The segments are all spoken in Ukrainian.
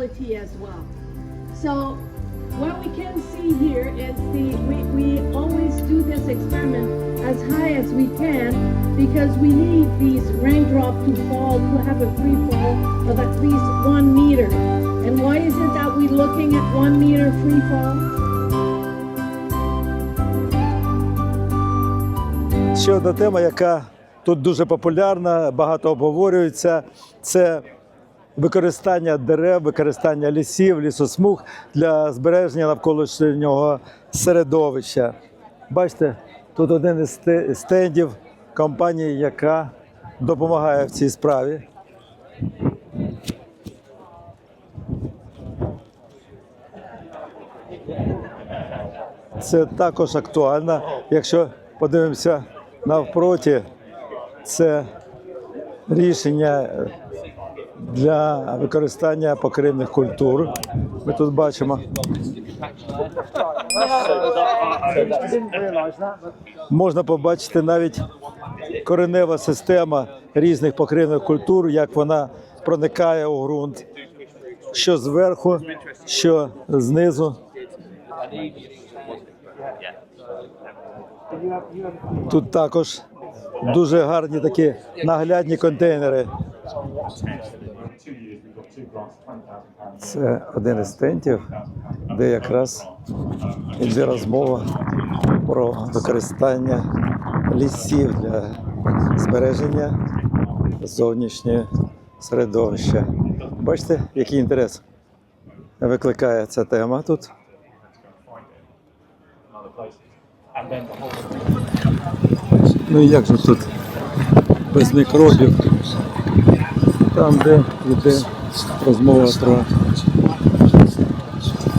quality as well. So what we can see here is the we, we always do this experiment as high as we can because we need these raindrop to fall to have a free fall of at least one meter. And why is it that we're looking at one meter free fall? Ще одна тема, яка тут дуже популярна, багато обговорюється, це використання дерев, використання лісів, лісосмуг для збереження навколишнього середовища. Бачите, тут один із сте- стендів компанії, яка допомагає в цій справі. Це також актуально. Якщо подивимося навпроти, це рішення для використання покривних культур. Ми тут бачимо. Можна побачити навіть коренева система різних покривних культур, як вона проникає у ґрунт, що зверху, що знизу. Тут також дуже гарні такі наглядні контейнери. Це один із тентів, де якраз йде розмова про використання лісів для збереження зовнішнього середовища. Бачите, який інтерес викликає ця тема тут. Ну і як же тут без мікробів? Там, де йде розмова про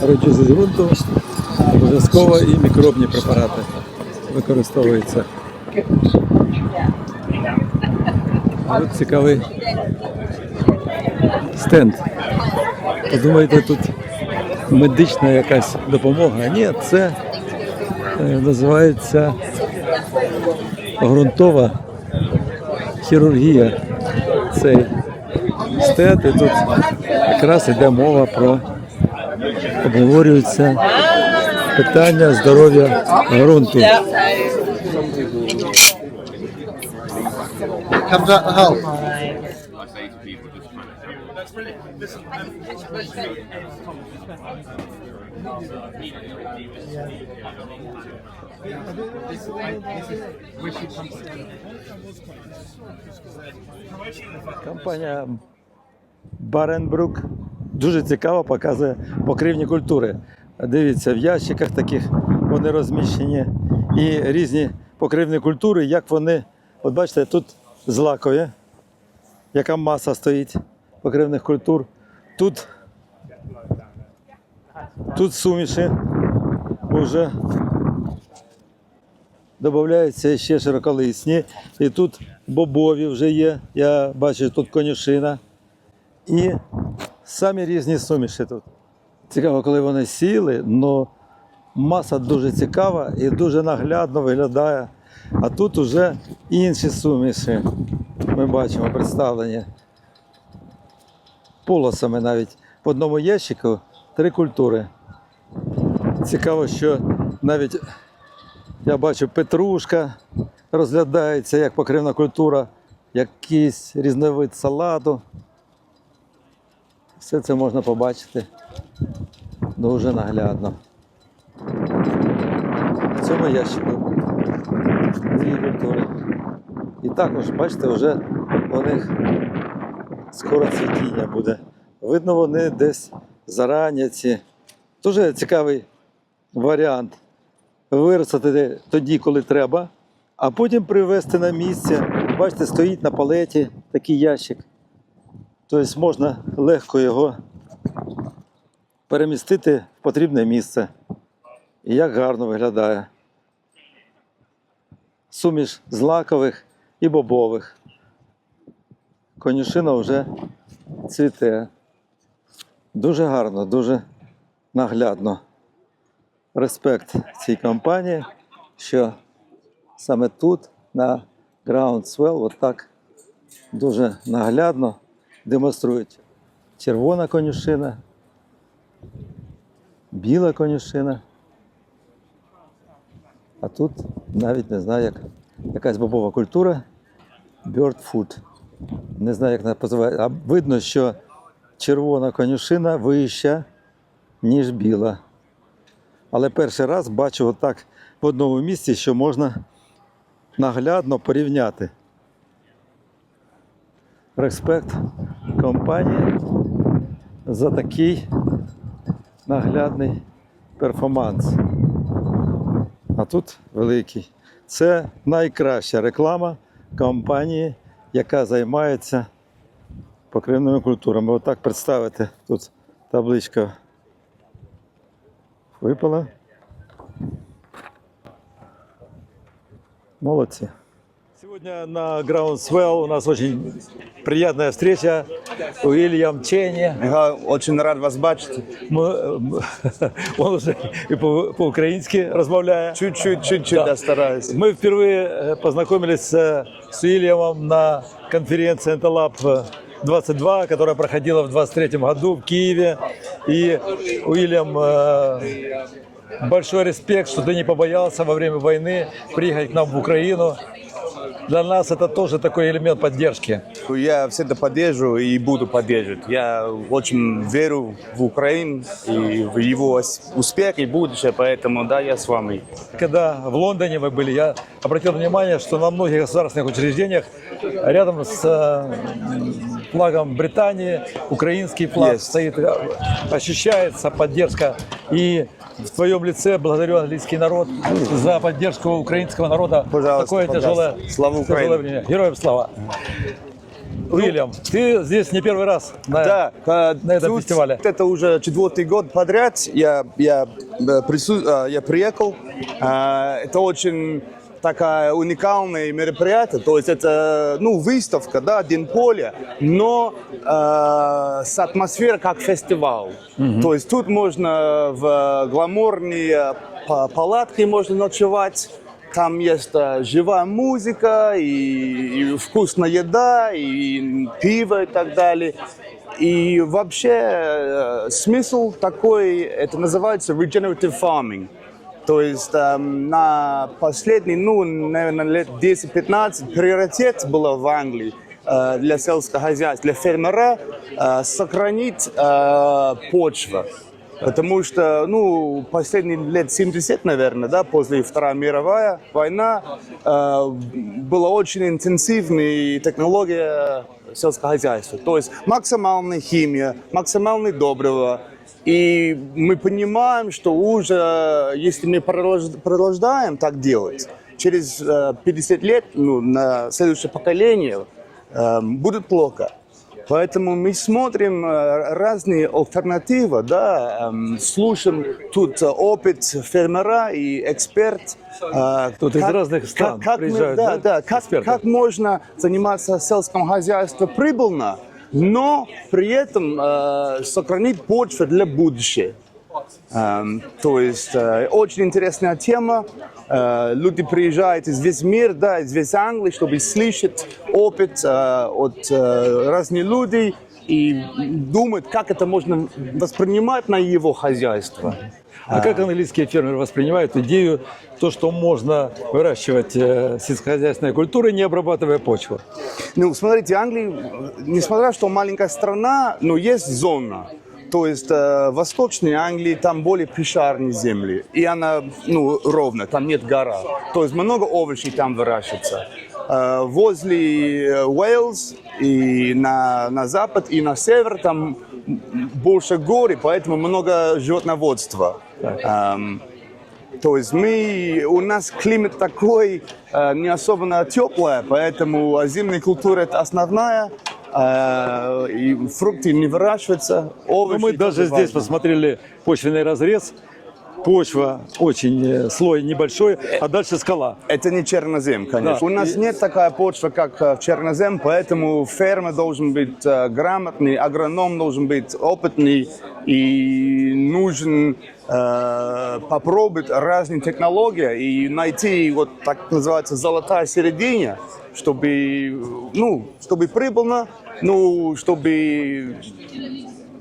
речі з ґрунту, обов'язково і мікробні препарати використовуються. Ось цікавий стенд. Подумаєте, тут медична якась допомога? Ні, це е, називається ґрунтова хірургія. Цей стет, і тут якраз йде мова про обговорюються питання здоров'я ґрунту. comes Баренбрук дуже цікаво показує покривні культури. Дивіться, в ящиках таких вони розміщені і різні покривні культури, як вони, от бачите, тут злакові, яка маса стоїть покривних культур. Тут, тут суміші вже додаються ще широколисні. І тут бобові вже є. Я бачу, тут конюшина. І самі різні суміші тут. Цікаво, коли вони сіли, але маса дуже цікава і дуже наглядно виглядає. А тут вже інші суміші. Ми бачимо представлені полосами навіть в одному ящику три культури. Цікаво, що навіть я бачу, петрушка розглядається як покривна культура, якийсь різновид салату. Все це можна побачити дуже наглядно. В цьому ящику дві культури. І також, бачите, вже у них скоро цвітіння буде. Видно, вони десь зарані ці. Дуже цікавий варіант виростити тоді, коли треба, а потім привезти на місце. Бачите, стоїть на палеті такий ящик. Тобто можна легко його перемістити в потрібне місце. І як гарно виглядає. Суміш злакових і бобових. Конюшина вже цвіте. Дуже гарно, дуже наглядно респект цій компанії, що саме тут, на Groundswell, от так дуже наглядно демонструють червона конюшина біла конюшина. А тут навіть не знаю, як якась бобова культура. Bird food. Не знаю, як вона називається. А видно, що червона конюшина вища, ніж біла. Але перший раз бачу отак в одному місці, що можна наглядно порівняти. Респект компанії за такий наглядний перформанс. А тут великий. Це найкраща реклама компанії, яка займається покривними культурами. Отак представити. Тут табличка випала. Молодцы. Сегодня на Groundswell у нас очень приятная встреча. Уильям Ченни. Я очень рад вас бачити. Мы, он уже и по- по-украински размовляет. Чуть-чуть, чуть-чуть, Да. да, стараюсь. Мы впервые э, познакомились э, с Уильямом на конференции Entolab 22, которая проходила в 23 году в Киеве. И Уильям, э, большой респект, что ты не побоялся во время войны приехать к нам в Украину. Для нас это тоже такой элемент поддержки. Я всегда поддерживаю и буду поддерживать. Я очень верю в Украину и в его успех и будущее, поэтому да, я с вами. Когда в Лондоне вы были, я обратил внимание, что на многих государственных учреждениях рядом с э, флагом Британии украинский флаг Есть. стоит. Ощущается поддержка. И в твоем лице благодарю английский народ за поддержку украинского народа. Пожалуйста, Такое пожалуйста. тяжелое, Слава тяжелое время. Героям слава. Уильям, ты здесь не первый раз на, Да, на этом тут фестивале. Это уже четвертый год подряд. Я, я, э, прису- э, я приехал. Э, Это очень такая уникальное мероприятие. То есть это ну, выставка, да, День поля, но э, с атмосферой как фестиваль. То есть тут можно в гламурные па- палатки можно ночевать. Там есть э, живая музыка, и, и вкусная еда, и пиво и так далее. И вообще э, смысл такой, это называется regenerative farming. То есть эм, на последний, ну, наверное, лет 10-15 приоритет было в Англии э, для сельского хозяйства, для фермера э, сохранить э, почву. Потому что, ну, последние лет 70, наверное, да, после Второй мировой война, э, была очень интенсивная технология сельского хозяйства. То есть максимальная химия, максимальное добриво. И мы понимаем, что уже, если мы продолж- продолжаем так делать, через э, 50 лет, ну, на следующее поколение э, будет плохо. Поэтому мы смотрим э, разные альтернативы, да, эм, слушаем тут э, опыт фермера и эксперт. э, Тут из разных стран как, как мы- приезжают, да, да, да, как, эксперты? как можно заниматься сельским хозяйством прибыльно, но при этом э, сохранить почву для будущего. Эм, то есть э, очень интересная тема. Э, люди приезжают из весь мир, да, из весь Англии, чтобы слышать опыт э, от э, разных людей и думать, как это можно воспринимать на его хозяйство. А как английские фермеры воспринимают идею, то, что можно выращивать э, сельскохозяйственные культуры, не обрабатывая почву? Ну, смотрите, Англия, э, несмотря что маленькая страна, но есть зона. То есть э, Восточной Англии там более пешарные земли, и она ну, ровно, там нет гора. То есть много овощей там выращивается. Э, возле э, Уэльс и на, на запад и на север там больше горы, поэтому много животноводства. Эм, то есть мы, у нас климат такой э, не особенно теплый, поэтому зимняя культура это основная, и фрукты не выращиваются, овощи. Ну, мы даже здесь важно. посмотрели почвенный разрез. Почва очень, э, слой небольшой, а дальше скала. Это не чернозем, конечно. Да. У нас нет такой почвы, как э, в чернозем, поэтому фермер должен быть э, грамотный, агроном должен быть опытный и нужен э, попробовать разные технологии и найти вот так называется золотая середина, чтобы, ну, чтобы прибыльно, ну, чтобы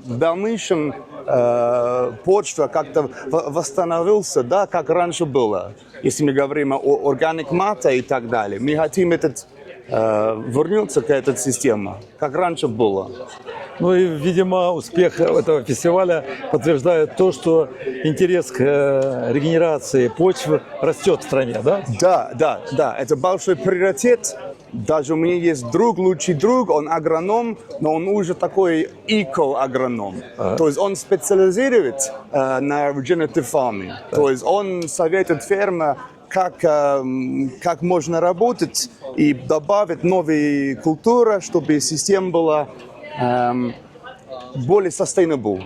в дальнейшем э, почва как-то восстановился, да, как раньше было. Если мы говорим о органик мата и так далее, мы хотим этот э, вернуться к этой системе, как раньше было. Ну и, видимо, успех этого фестиваля подтверждает то, что интерес к э, регенерации почв растет в стране, да? Да, да, да, это большой приоритет. Даже у меня есть друг, лучший друг, он агроном, но он уже такой эко-агроном. То есть он специализирует э, на regenerative farming. То есть он советует ферме, как, эм, как можно работать и добавить новые культуры, чтобы система была эм, более sustainable.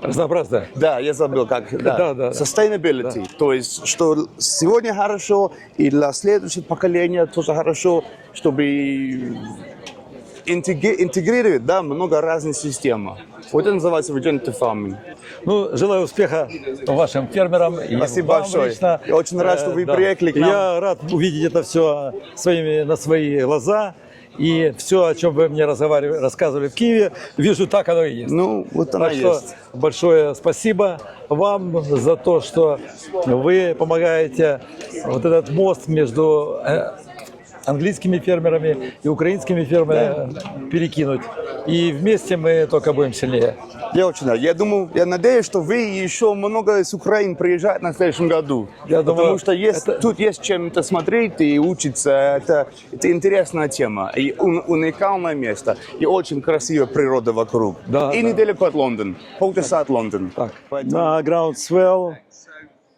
Разнообразно. Да, я забыл, как. Да, Да, да. Sustainability. То есть, что сегодня хорошо, и для следующего поколения тоже хорошо, чтобы интегри- интегрировать да, много разных систем. Вот это называется regenerative farming. Ну, желаю успеха вашим фермерам. Спасибо вам большое. лично. Я очень рад, что Э, вы приехали к нам. Я рад увидеть это все своими, на свои глаза. И все, о чем вы мне разговаривали, рассказывали в Киеве, вижу, так оно и есть. Ну, вот она Так что есть. большое спасибо вам за то, что вы помогаете вот этот мост между э, английскими фермерами и украинскими фермерами перекинуть. И вместе мы только будем сильнее. Я очень рад. Я думаю, я надеюсь, что вы еще много из Украины приезжать на следующем году. Я Потому думаю, что есть, это- тут есть чем-то смотреть и учиться. Это, это интересная тема. И ун- уникальное место. И очень красивая природа вокруг. Да, и да. недалеко от Лондона. Полчаса от Лондона. Так, Поэтому- на Groundswell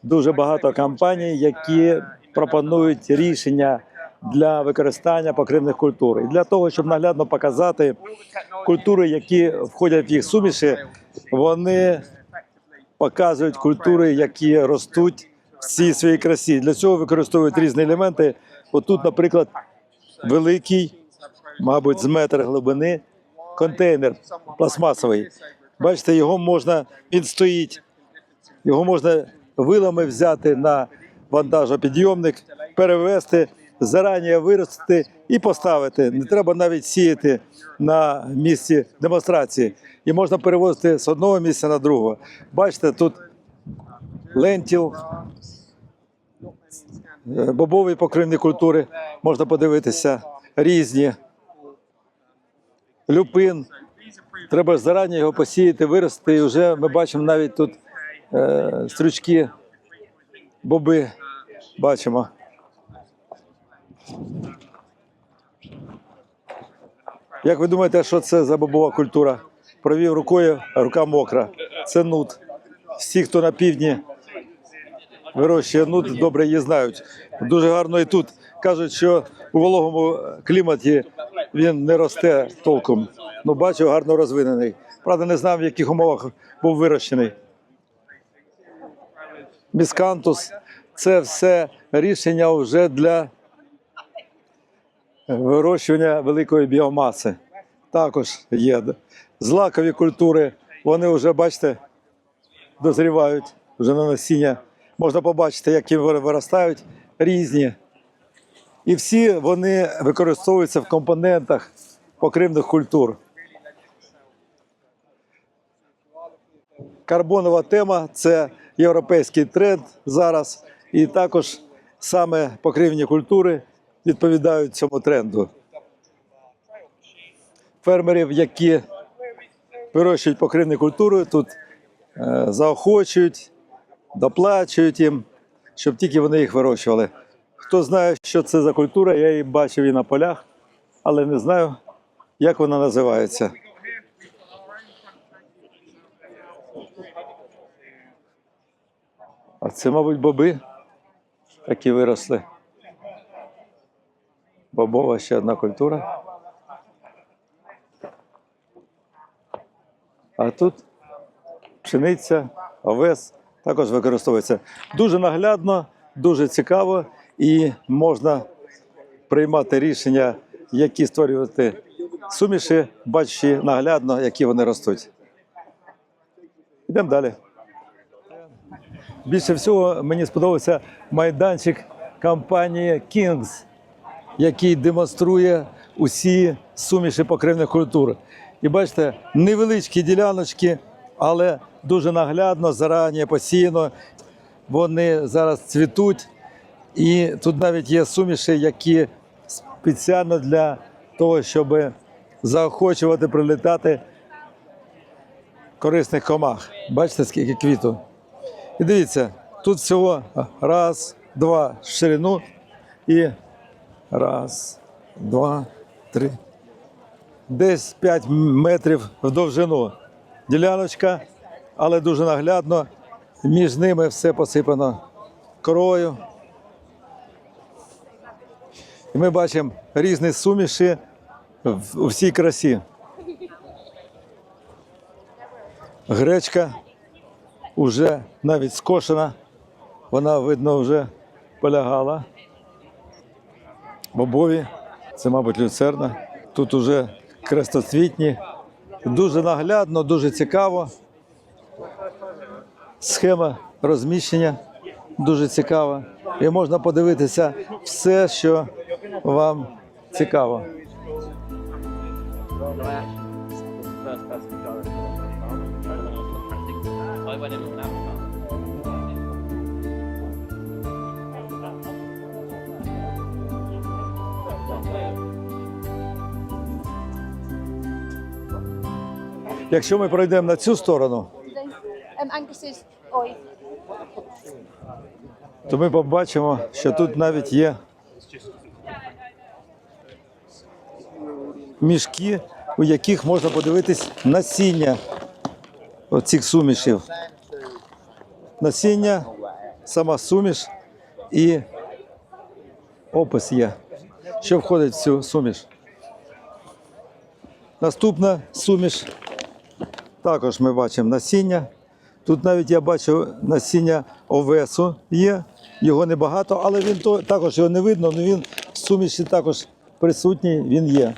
дуже багато компаній, які пропонують рішення для використання покривних культур. І для того, щоб наглядно показати культури, які входять в їх суміші, вони показують культури, які ростуть в цій своїй красі. Для цього використовують різні елементи. Отут, наприклад, великий, мабуть, з метр глибини, контейнер пластмасовий. Бачите, його можна, він стоїть, його можна вилами взяти на вантажопідйомник, перевезти, зарані виростити і поставити. Не треба навіть сіяти на місці демонстрації. І можна перевозити з одного місця на друге. Бачите, тут лентіл, е, бобові покривні культури можна подивитися, різні. Люпин. Треба зарані його посіяти, вирости, і вже ми бачимо навіть тут е, стрючки, боби бачимо. Як ви думаєте, що це за бобова культура? Провів рукою, рука мокра. Це нут. Всі, хто на півдні вирощує нут, добре її знають. Дуже гарно і тут. Кажуть, що у вологому кліматі він не росте толком. Ну, бачу, гарно розвинений. Правда, не знав, в яких умовах був вирощений. Міскантус це все рішення вже для вирощування великої біомаси. Також є. Злакові культури, вони вже, бачите, дозрівають вже на насіння. Можна побачити, які виростають різні. І всі вони використовуються в компонентах покривних культур. Карбонова тема це європейський тренд зараз, і також саме покривні культури відповідають цьому тренду. Фермерів, які вирощують покривні культури, тут е, заохочують, доплачують їм, щоб тільки вони їх вирощували. Хто знає, що це за культура, я її бачив і на полях, але не знаю, як вона називається. А це, мабуть, боби, які виросли. Бобова ще одна культура. А тут пшениця, овес також використовується. Дуже наглядно, дуже цікаво і можна приймати рішення, які створювати суміші, бачачи наглядно, які вони ростуть. Йдемо далі. Більше всього мені сподобався майданчик компанії Kings, який демонструє усі суміші покривних культур. І бачите, невеличкі діляночки, але дуже наглядно, зарані посіяно. Вони зараз цвітуть. І тут навіть є суміші, які спеціально для того, щоб заохочувати прилітати корисних комах. Бачите, скільки квіту. І дивіться, тут всього раз, два в ширину і раз, два, три. Десь 5 метрів в довжину. Діляночка, але дуже наглядно. Між ними все посипано корою. І ми бачимо різні суміші у всій красі. Гречка вже навіть скошена, вона, видно, вже полягала. Бобові, це, мабуть, люцерна. Тут уже крестоцвітні. Дуже наглядно, дуже цікаво. Схема розміщення дуже цікава. І можна подивитися все, що вам цікаво. Якщо ми пройдемо на цю сторону, oi. то ми побачимо, що тут навіть є мішки, у яких можна подивитись насіння оцих сумішів. Насіння, сама суміш і опис є, що входить в цю суміш. Наступна суміш. Також ми бачимо насіння. Тут навіть я бачу насіння овесу є. Його небагато, але він то, також його не видно, але він в суміші також присутній, він є.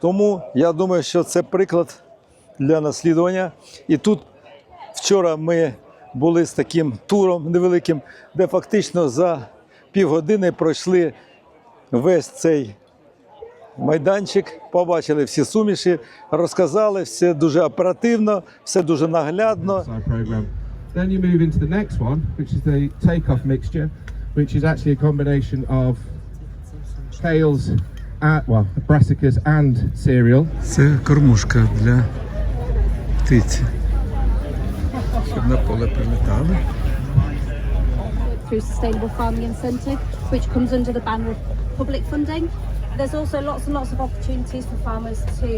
Тому я думаю, що це приклад для наслідування. І тут вчора ми були з таким туром невеликим, де фактично за півгодини пройшли весь цей майданчик, побачили всі суміші, розказали все дуже оперативно, все дуже наглядно. Then you move into the next one, which is the takeoff mixture, which is actually a combination of tails, uh, well, brassicas and cereal. Це кормушка для птиці. Щоб на поле прилітали. through Sustainable Farming Incentive, which comes under the banner of public funding. There's also lots and lots of opportunities for farmers to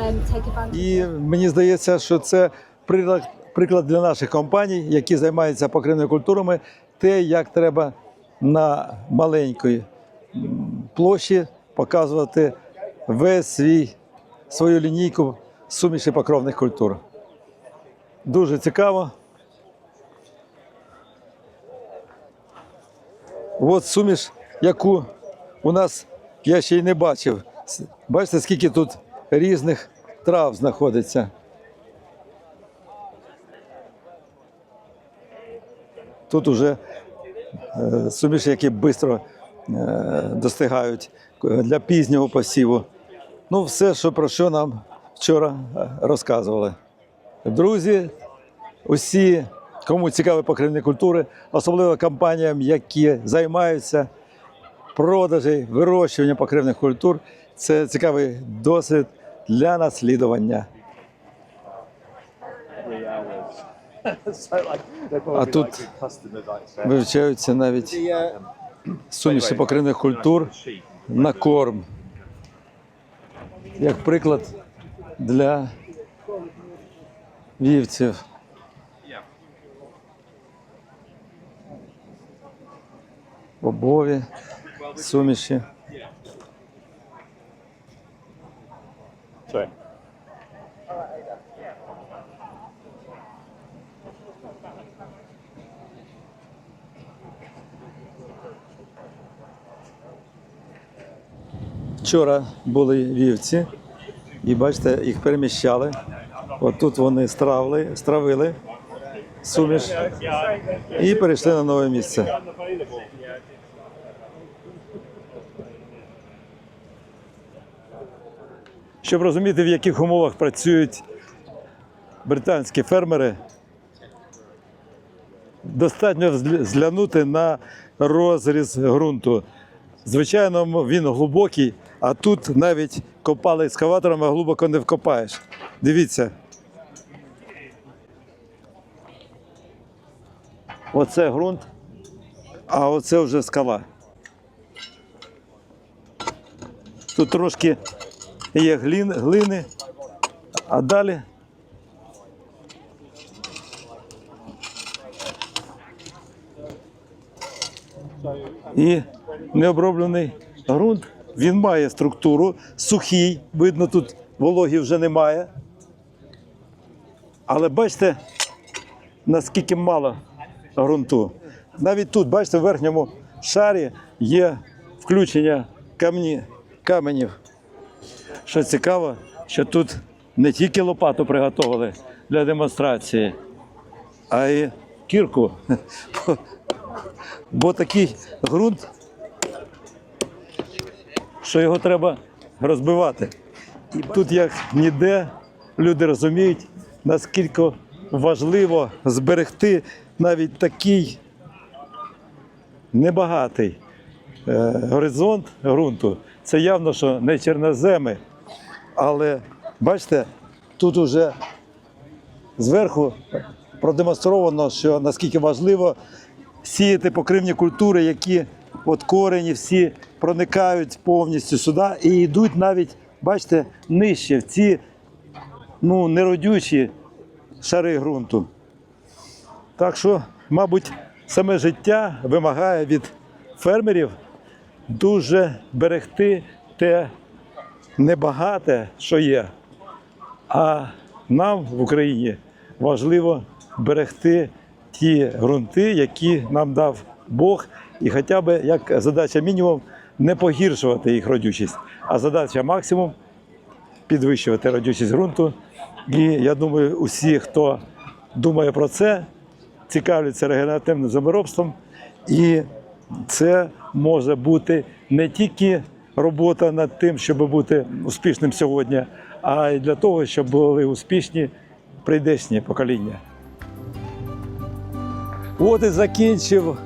um, take advantage. І мені здається, що це приклад, приклад для наших компаній, які займаються покривними культурами, те, як треба на маленькій площі показувати весь свій свою лінійку суміші покровних культур. Дуже цікаво. От суміш, яку у нас я ще й не бачив. Бачите, скільки тут різних трав знаходиться. Тут уже е, суміші, які швидко е, достигають е, для пізнього посіву. Ну, все, що про що нам вчора е, розказували. Друзі, усі, кому цікаві покривні культури, особливо компаніям, які займаються продажі, вирощування покривних культур, це цікавий досвід для наслідування. А тут вивчаються навіть суміші покривних культур на корм. Як приклад для вівців. Бобові, суміші. Вчора були вівці, і бачите, їх переміщали. От тут вони стравили, стравили суміш і перейшли на нове місце. Щоб розуміти, в яких умовах працюють британські фермери. Достатньо зглянути на розріз ґрунту. Звичайно, він глибокий, а тут навіть копали ескаватором, а глибоко не вкопаєш. Дивіться. Оце ґрунт, а оце вже скала. Тут трошки є глін, глини, а далі і необроблений ґрунт. Він має структуру, сухий, видно, тут вологі вже немає. Але бачите, наскільки мало ґрунту. Навіть тут, бачите, в верхньому шарі є включення камні, каменів. Що цікаво, що тут не тільки лопату приготували для демонстрації, а й кірку. Бо такий ґрунт, що його треба розбивати. І тут, як ніде, люди розуміють, наскільки важливо зберегти навіть такий небагатий е, горизонт ґрунту. Це явно, що не чорноземи, але бачите, тут уже зверху продемонстровано, що наскільки важливо сіяти покривні культури, які от корені всі проникають повністю сюди і йдуть навіть, бачите, нижче в ці ну, неродючі шари ґрунту. Так що, мабуть, саме життя вимагає від фермерів дуже берегти те небагате, що є. А нам в Україні важливо берегти ті ґрунти, які нам дав Бог, і хоча б як задача мінімум не погіршувати їх родючість, а задача максимум підвищувати родючість ґрунту. І я думаю, усі, хто думає про це, цікавляться регенеративним землеробством, і це може бути не тільки робота над тим, щоб бути успішним сьогодні, а й для того, щоб були успішні прийдешні покоління. От і закінчив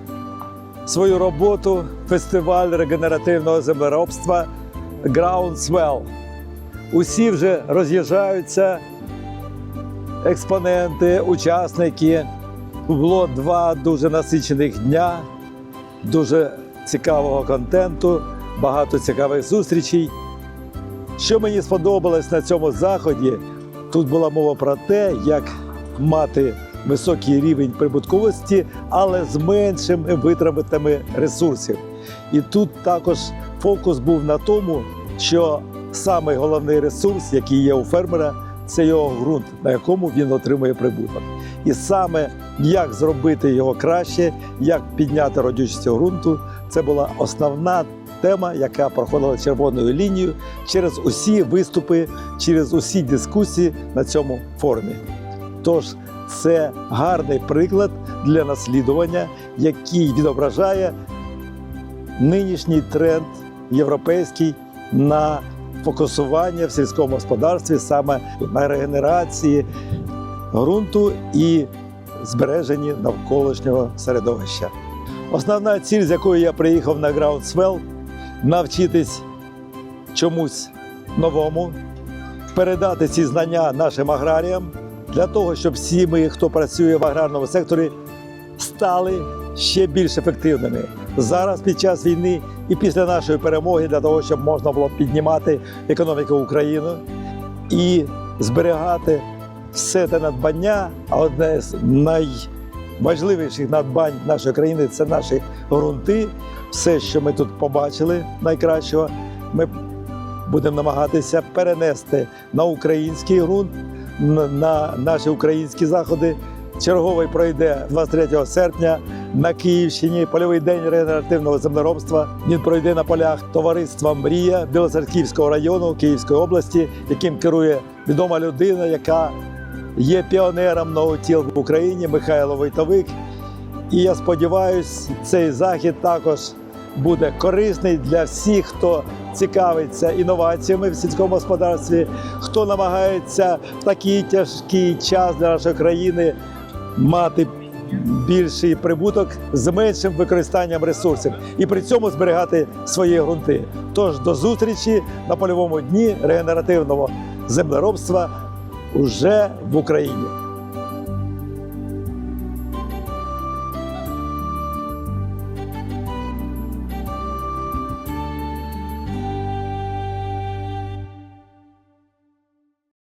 свою роботу фестиваль регенеративного землеробства Groundswell. Усі вже роз'їжджаються, експоненти, учасники. Було два дуже насичених дня, дуже цікавого контенту, багато цікавих зустрічей. Що мені сподобалось на цьому заході, тут була мова про те, як мати високий рівень прибутковості, але з меншими витратами ресурсів. І тут також фокус був на тому, що самий головний ресурс, який є у фермера, це його ґрунт, на якому він отримує прибуток. І саме як зробити його краще, як підняти родючість ґрунту, це була основна тема, яка проходила червоною лінією через усі виступи, через усі дискусії на цьому форумі. Тож це гарний приклад для наслідування, який відображає нинішній тренд європейський на фокусування в сільському господарстві саме на регенерації ґрунту і збереженні навколишнього середовища. Основна ціль, з якою я приїхав на Groundswell – навчитись чомусь новому, передати ці знання нашим аграріям для того, щоб всі ми, хто працює в аграрному секторі, стали ще більш ефективними зараз під час війни і після нашої перемоги, для того, щоб можна було піднімати економіку України і зберігати все те надбання. А одне з найважливіших надбань нашої країни це наші ґрунти. Все, що ми тут побачили, найкращого, ми будемо намагатися перенести на український ґрунт, на- на наші українські заходи. Черговий пройде 23 серпня на Київщині польовий день регенеративного землеробства. Він пройде на полях товариства Мрія Білоцерківського району Київської області, яким керує відома людина, яка є піонером ноутіл в Україні Михайло Войтовик. І я сподіваюся, цей захід також буде корисний для всіх, хто цікавиться інноваціями в сільському господарстві, хто намагається в такий тяжкий час для нашої країни мати більший прибуток з меншим використанням ресурсів і при цьому зберігати свої ґрунти. Тож до зустрічі на польовому дні регенеративного землеробства уже в Україні.